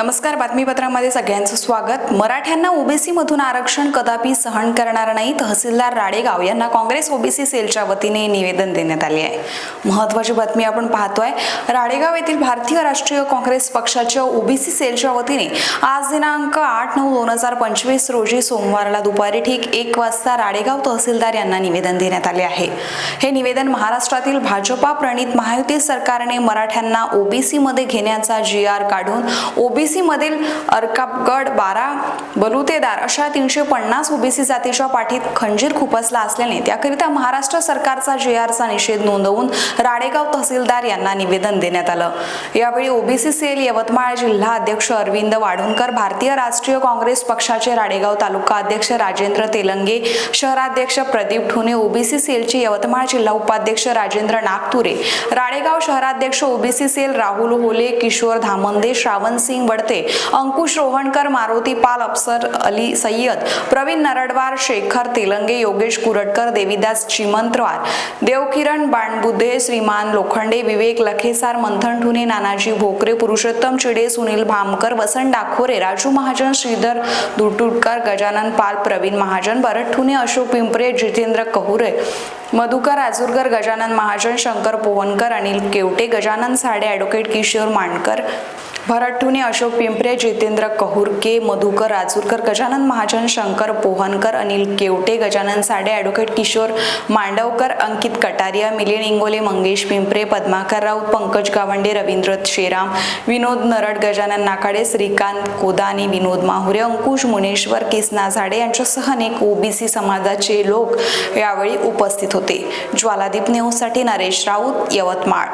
नमस्कार बातमीपत्रामध्ये सगळ्यांचं स्वागत. मराठ्यांना ओबीसीमधून आरक्षण कदापि सहन करणार नाही तहसीलदार राडेगाव यांना काँग्रेस ओबीसी सेलच्या वतीने निवेदन देण्यात आले आहे. महत्वाची बातमी आपण पाहतोय राडेगाव येथील भारतीय राष्ट्रीय काँग्रेस पक्षाच्या ओबीसी सेलच्या वतीने आज दिनांक आठ नऊ दोन हजार पंचवीस रोजी सोमवारला दुपारी ठीक एक वाजता राडेगाव तहसीलदार यांना निवेदन देण्यात आले आहे. हे निवेदन महाराष्ट्रातील भाजपा प्रणित महायुती सरकारने मराठ्यांना ओबीसीमध्ये घेण्याचा जी आर काढून ओबीसी मधील अर्कापगड बारा बलुतेदार अशा तीनशे पन्नास ओबीसी जातीच्या पाठीत खंजीर खुपसला असल्याने त्याकरिता महाराष्ट्र सरकारचा जे आरचा निषेध नोंदवून राडेगाव तहसीलदार यांना निवेदन देण्यात आलं. यावेळी ओबीसी सेल यवतमाळ जिल्हा अध्यक्ष अरविंद वाढूनकर भारतीय राष्ट्रीय काँग्रेस पक्षाचे राडेगाव तालुका अध्यक्ष राजेंद्र तेलंगे शहराध्यक्ष प्रदीप ठुने ओबीसी सेलचे यवतमाळ जिल्हा उपाध्यक्ष राजेंद्र नागतुरे राडेगाव शहराध्यक्ष ओबीसी सेल राहुल होले किशोर धामंदे श्रावण सिंग बडते अंकुश रोहणकर मारुती पाल अफसर अली सय्यद प्रवीण नरडवार शेखर तेलंगे योगेश कुरटकर देवीदास चिमंतवार देवकिरण बाणबुद्धे श्रीमान लोखंडे विवेक लखेसार मंथन ठुने नानाजी भोकरे पुरुषोत्तम चिडे सुनील भामकर वसंत डाखोरे राजू महाजन श्रीधर दुटुटकर गजानन पाल प्रवीण महाजन भरत ठुने अशोक पिंपरे जितेंद्र कहुरे मधुकर आजुरकर गजानन महाजन शंकर पोहनकर अनिल केवटे गजानन साडे ॲडव्होकेट किशोर मांडकर भरत ठुने अशोक पिंपरे जितेंद्र कहुरके मधुकर राजूरकर गजानन महाजन शंकर पोहनकर अनिल केवटे गजानन साडे ॲडव्होकेट किशोर मांडवकर अंकित कटारिया मिलिंद इंगोले मंगेश पिंपरे पद्माकर राऊत पंकज गावंडे रवींद्र शेराम विनोद नरड गजानन नाकाडे श्रीकांत कोदानी विनोद माहुरे अंकुश मुनेश्वर किसना झाडे यांच्यासह अनेक ओबीसी समाजाचे लोक यावेळी उपस्थित होते. होते. ज्वालादीप न्यूजसाठी नरेश राऊत यवतमाळ.